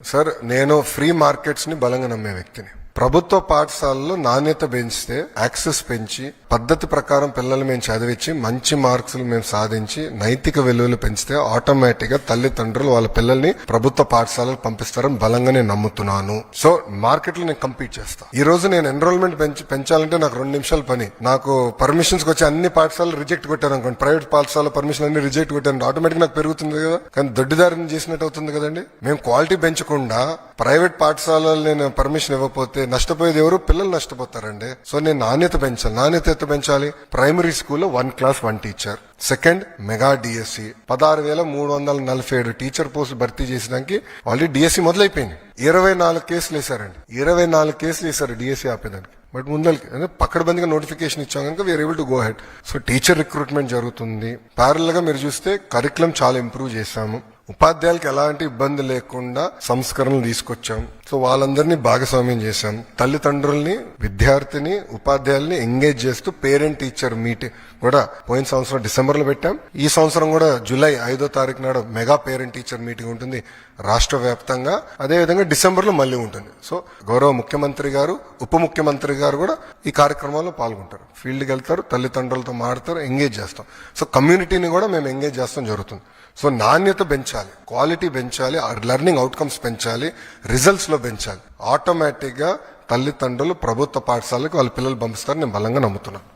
Sir నేను free మార్కెట్స్ని బలంగా నమ్మే వ్యక్తిని. ప్రభుత్వ పాఠశాలలో నాణ్యత పెంచితే యాక్సెస్ పెంచి పద్ధతి ప్రకారం పిల్లలు మేము చదివించి మంచి మార్క్స్లు మేము సాధించి నైతిక విలువలు పెంచితే ఆటోమేటిక్గా తల్లిదండ్రులు వాళ్ళ పిల్లల్ని ప్రభుత్వ పాఠశాలలు పంపిస్తారని బలంగా నేను నమ్ముతున్నాను. సో మార్కెట్లో నేను కంపీట్ చేస్తాను ఈ రోజు నేను ఎన్రోల్మెంట్ పెంచి పెంచాలంటే నాకు రెండు నిమిషాల పని. నాకు పర్మిషన్స్ వచ్చి అన్ని పాఠశాలలు రిజెక్ట్ కొట్టాను అనుకోండి. ప్రైవేట్ పాఠశాల పర్మిషన్ అన్ని రిజెక్ట్ కొట్టాను. ఆటోమేటిక్ నాకు పెరుగుతుంది కదా. కానీ దొడ్డిదారిని చేసినట్టు అవుతుంది కదండి. మేము క్వాలిటీ పెంచకుండా ప్రైవేట్ పాఠశాలలు నేను పర్మిషన్ ఇవ్వకపోతే నష్టపోయేది ఎవరు? పిల్లలు నష్టపోతారండి. సో నేను నాణ్యత పెంచాలి. నాణ్యత ఎత్తు పెంచాలి? ప్రైమరీ స్కూల్లో one class one teacher. Second mega DSC పదహారు వేల మూడు వందల నలభై ఏడు టీచర్ పోస్ట్ భర్తీ చేసినాకి ఆల్రెడీ డిఎస్సి మొదలైపోయింది. ఇరవై నాలుగు కేసులు వేశారండి. ఇరవై నాలుగు కేసులు వేశారు డిఎస్సి ఆపేదానికి. బట్ ముందరికి అంటే పక్కడబందిగా నోటిఫికేషన్ ఇచ్చాం కనుక we're able to go ahead so teacher recruitment జరుగుతుంది. ప్యారల్గా మీరు చూస్తే కరికులం చాలా ఇంప్రూవ్ చేశాము. ఉపాధ్యాయులకు ఎలాంటి ఇబ్బంది లేకుండా సంస్కరణలు తీసుకొచ్చాం. సో వాళ్ళందరినీ భాగస్వామ్యం చేశాం. తల్లిదండ్రుల్ని విద్యార్థిని ఉపాధ్యాయుల్ని ఎంగేజ్ చేస్తూ పేరెంట్ టీచర్ మీటింగ్ కూడా పోయిన సంవత్సరం డిసెంబర్లో పెట్టాం. ఈ సంవత్సరం కూడా జూలై ఐదో తారీఖు నాడు మెగా పేరెంట్ టీచర్ మీటింగ్ ఉంటుంది రాష్ట్ర వ్యాప్తంగా. అదేవిధంగా డిసెంబర్లో మళ్ళీ ఉంటుంది. సో గౌరవ ముఖ్యమంత్రి గారు ఉప ముఖ్యమంత్రి గారు కూడా ఈ కార్యక్రమాల్లో పాల్గొంటారు. ఫీల్డ్కి వెళ్తారు తల్లిదండ్రులతో మాడతారు ఎంగేజ్ చేస్తాం. సో కమ్యూనిటీని కూడా మేము ఎంగేజ్ చేస్తాం జరుగుతుంది. సో నాణ్యత పెంచాలి క్వాలిటీ పెంచాలి లెర్నింగ్ అవుట్కమ్స్ పెంచాలి రిజల్ట్స్లో పెంచాలి ఆటోమేటిక్గా తల్లిదండ్రులు ప్రభుత్వ పాఠశాలకు వాళ్ళ పిల్లలు పంపిస్తారని నేను బలంగా నమ్ముతున్నాను.